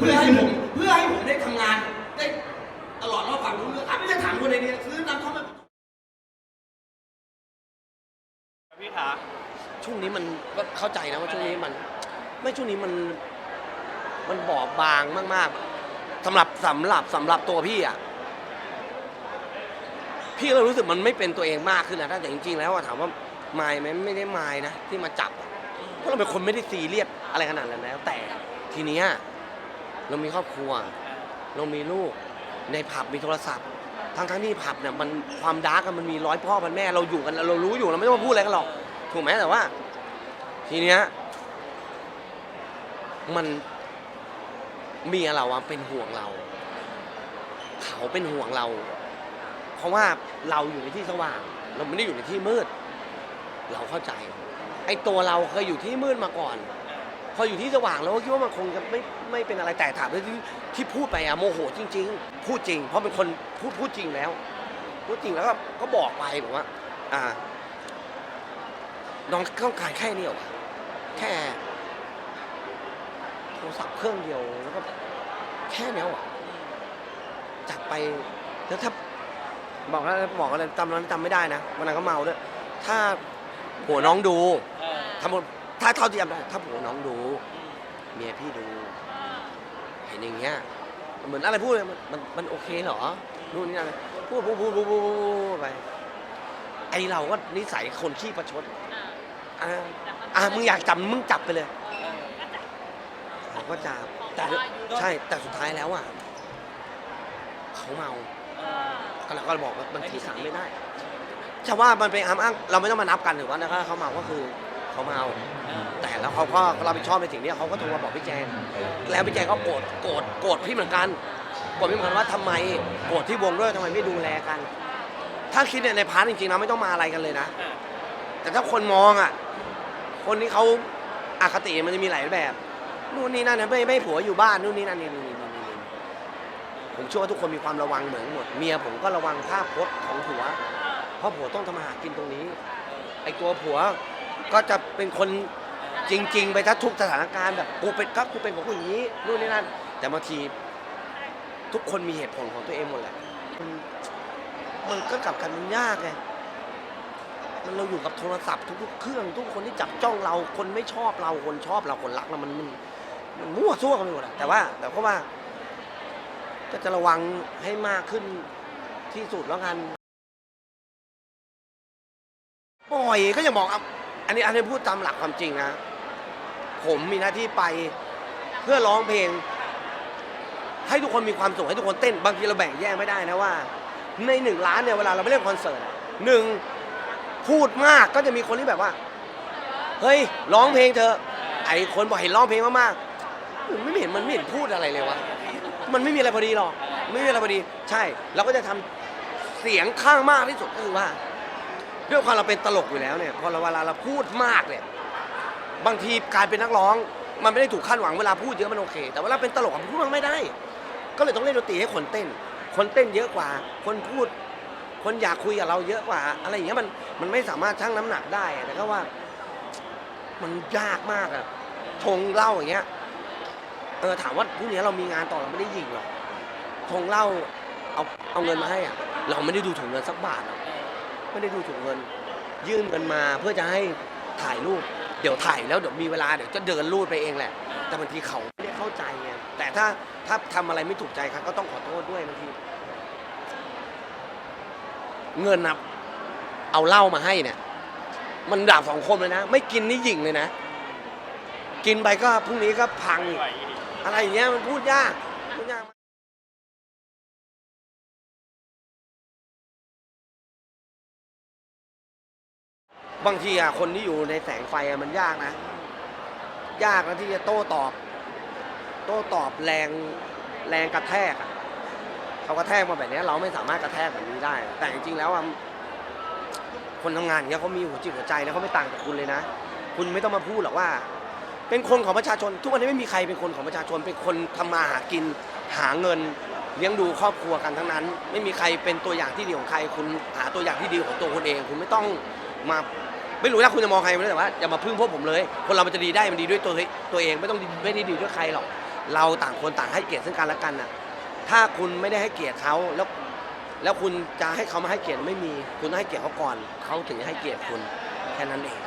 เพื่อให้ผมเพื่อให้ผมได้ทำงาน ได้ตลอดรอบฝั่งรู้เรื่องอะไม่ใช่ถามคนในนี้คือนำเข้ามาพี่ขาช่วงนี้มันก็เข้าใจนะว่าช่วงนี้มัน ไม่ช่วงนี้มัน มันบอบบางมากๆสำหรับสำหรับสำหรับตัวพี่อะพี่เรารู้สึกมันไม่เป็นตัวเองมากขึ้นนะถ้าแต่จริงๆแล้วถามว่ามายไหมไม่ได้มายนะ ที่มาจับเพราะเราเป็นคนไม่ได้ซีเรียสอะไรขนาดนั้นแล้ว แต่ทีเนี้ย เรามีครอบครัว เรามีลูก ในผับมีโทรศัพท์ ทั้งทั้งๆที่ผับเนี่ยมันความดาร์กอะมันมีร้อยพ่อพันแม่เราอยู่กันเรารู้อยู่เราไม่ต้องมาพูดอะไรกันหรอก ถูกไหมแต่ว่า ทีเนี้ยมันเมียเราอะเป็นห่วงเรา เขาเป็นห่วงเรา เพราะว่าเราอยู่ในที่สว่าง เราไม่ได้อยู่ในที่มืด เราเข้าใจ ไอ้ตัวเราเคยอยู่ที่มืดมาก่อน พออยู่ที่สว่างเราก็คิดว่ามันคงจะไม่ไม่เป็นอะไรแต่ถามว่าที่ที่พูดไปอะโมโหจริง ๆ พูดจริง เพราะเป็นคนพูดพูดจริงแล้ว พูดจริงแล้วก็ก็บอกไปบอกว่า อ่า น้องต้องการแค่นี้เหรอวะแค่โทรศัพท์เครื่องเดียวแล้วก็แค่เนี้ยเหรอจัดไปแล้วถ้าบอกแล้วบอกอะไรจำนั้นจำไม่ได้นะวันนั้นก็เมาด้วยถ้าผัวน้องดู เออถ้าหมด ถ้าเท่าที่จำได้ถ้าผัวน้องดู เมียพี่ดู เห็นอย่างเงี้ย เหมือนอะไรพูดเลยมันมันมันโอเคเหรอนู่นนี่นั่นพูดพูดพูดพูดพูดพูดไปไอเราก็นิสัยคนขี้ประชดอ่าอ่ามึงอยากจับมึงจับไปเลยเออเขาก็จับแต่ใช่แต่สุดท้ายแล้วอะเขาเมาเออก็เราก็บอกว่าบางทีถามไม่ได้จะว่ามันเป็นอ้างอ้างเราไม่ต้องมานับกันหรือว่านะถ้าเขาเมาก็คือ เขาเมาเออแต่แล้วเขาก็รับผิดชอบในสิ่งนี้เขาก็โทรมาบอกพี่แจงแล้วพี่แจงก็โกรธโกรธโกรธพี่เหมือนกันโกรธพี่เหมือนกันว่าทำไมโกรธที่วงด้วยทำไมไม่ดูแลกัน ถ้าคิดเนี่ยในพาร์ทจริงๆนะไม่ต้องมาอะไรกันเลยนะอะแต่ถ้าคนมองอะ คนที่เขาอาคติมันจะมีหลายแบบนู่นนี่นั่นนะไม่ไม่ให้ผัวอยู่บ้านนู่นนี่นั่นนี่นี่นี่นี่นี่ผมเชื่อว่าทุกคนมีความระวังเหมือนหมดเมียผมก็ระวังภาพพจน์ของผัว เพราะผัวต้องทำมาหากินตรงนี้ไอ้ตัวผัว ก็จะเป็นคนจริง ๆ ไปทัทุกสถานการณ์แบบกูเป็นก็กูเป็นของกูอย่างนี้นู่นนี่นั่น แต่บางทีทุกคนมีเหตุผลของตัวเองหมดแหละมันมันก็กลับกันมันยากไงมันเราอยู่กับโทรศัพท์ทุกๆเครื่อง ทุกคนที่จับจ้องเราคนไม่ชอบเราคนชอบเราคนรักเรามันมันมันมั่วซั่วกันไปหมดอะแต่ว่าแต่ก็ว่า ก็จะระวังให้มากขึ้นที่สุดแล้วกันปล่อยก็อย่าบอกอะ อันนี้อันนี้พูดตามหลักความจริงนะ ผมมีหน้าที่ไปเพื่อร้องเพลง ให้ทุกคนมีความสุขให้ทุกคนเต้นบางทีเราแบ่งแยกไม่ได้นะว่า ในหนึ่งล้านเนี่ยเวลาเราไปเล่นคอนเสิร์ตหนึ่งพูดมากก็จะมีคนที่แบบว่า เฮ้ยร้องเพลงเธอไอคนบอกเห็นร้องเพลงมากๆไม่เห็นมันไม่เห็นพูดอะไรเลยวะมันไม่มีอะไรพอดีหรอก ไม่มีอะไรพอดี ใช่ เราก็จะทำเสียงข้างมากที่สุดก็คือว่า ด้วยความเราเป็นตลกอยู่แล้วเนี่ยพอเราเวลาเราพูดมากเนี่ยบางทีการเป็นนักร้องมันไม่ได้ถูกคาดหวังเวลาพูดเยอะมันโอเค แต่เวลาเป็นตลกอะพูดมันไม่ได้ ก็เลยต้องเล่นดนตรีให้คนเต้น คนเต้นเยอะกว่า คนพูด คนอยากคุยกับเราเยอะกว่า อะไรอย่างเงี้ยมันมันไม่สามารถชั่งน้ำหนักได้แต่ก็ว่า มันยากมากอะทงเล้าอย่างเงี้ยเออถามว่าพรุ่งนี้เรามีงานต่อเราไม่ได้ยิงหรอกทงเล้าเอาเอาเงินมาให้อะเราไม่ได้ดูถุงเงินสักบาทหรอก ไม่ได้ดูถุงเงิน ยื่นเงินมาเพื่อจะให้ถ่ายรูป เดี๋ยวถ่ายแล้วเดี๋ยวมีเวลาเดี๋ยวจะเดินรูดไปเองแหละ แต่บางทีเขาไม่ได้เข้าใจไงแต่ถ้าถ้าทำอะไรไม่ถูกใจครับก็ต้องขอโทษด้วยบางที เงินนะเอาเหล้ามาให้เนี่ย มันดาบสองคมเลยนะ ไม่กินนี่หยิ่งเลยนะ กินไปก็พรุ่งนี้ก็พังอีกอะไรอย่างเงี้ยมันพูดยากพูดยาก บางทีอะคนที่อยู่ในแสงไฟอะมันยากนะ ยากนะที่จะโต้ตอบ โต้ตอบแรงแรงกระแทกอะเขากระแทกมาแบบเนี้ยเราไม่สามารถกระแทกแบบนี้ได้ แต่จริงๆแล้วอะคนทำงานอย่างเงี้ยเขามีหัวจิตหัวใจแล้วเขาไม่ต่างจากคุณเลยนะ คุณไม่ต้องมาพูดหรอกว่า เป็นคนของประชาชน ทุกวันนี้ไม่มีใครเป็นคนของประชาชน เป็นคนทำมาหากินหาเงินเลี้ยงดูครอบครัวกันทั้งนั้น ไม่มีใครเป็นตัวอย่างที่ดีของใคร คุณหาตัวอย่างที่ดีของตัวคุณเอง คุณไม่ต้องมา ไม่รู้นะคุณจะมองใครไม่รู้แต่ว่าอย่ามาพึ่งพวกผมเลย คนเรามันจะดีได้มันดีด้วยตัวตัวเองไม่ต้องไม่ได้ดีด้วยใครหรอก เราต่างคนต่างให้เกียรติซึ่งกันและกันน่ะ ถ้าคุณไม่ได้ให้เกียรติเขาแล้ว แล้วคุณจะให้เขามาให้เกียรติไม่มี คุณต้องให้เกียรติเขาก่อนเขาถึงจะให้เกียรติคุณแค่นั้นเอง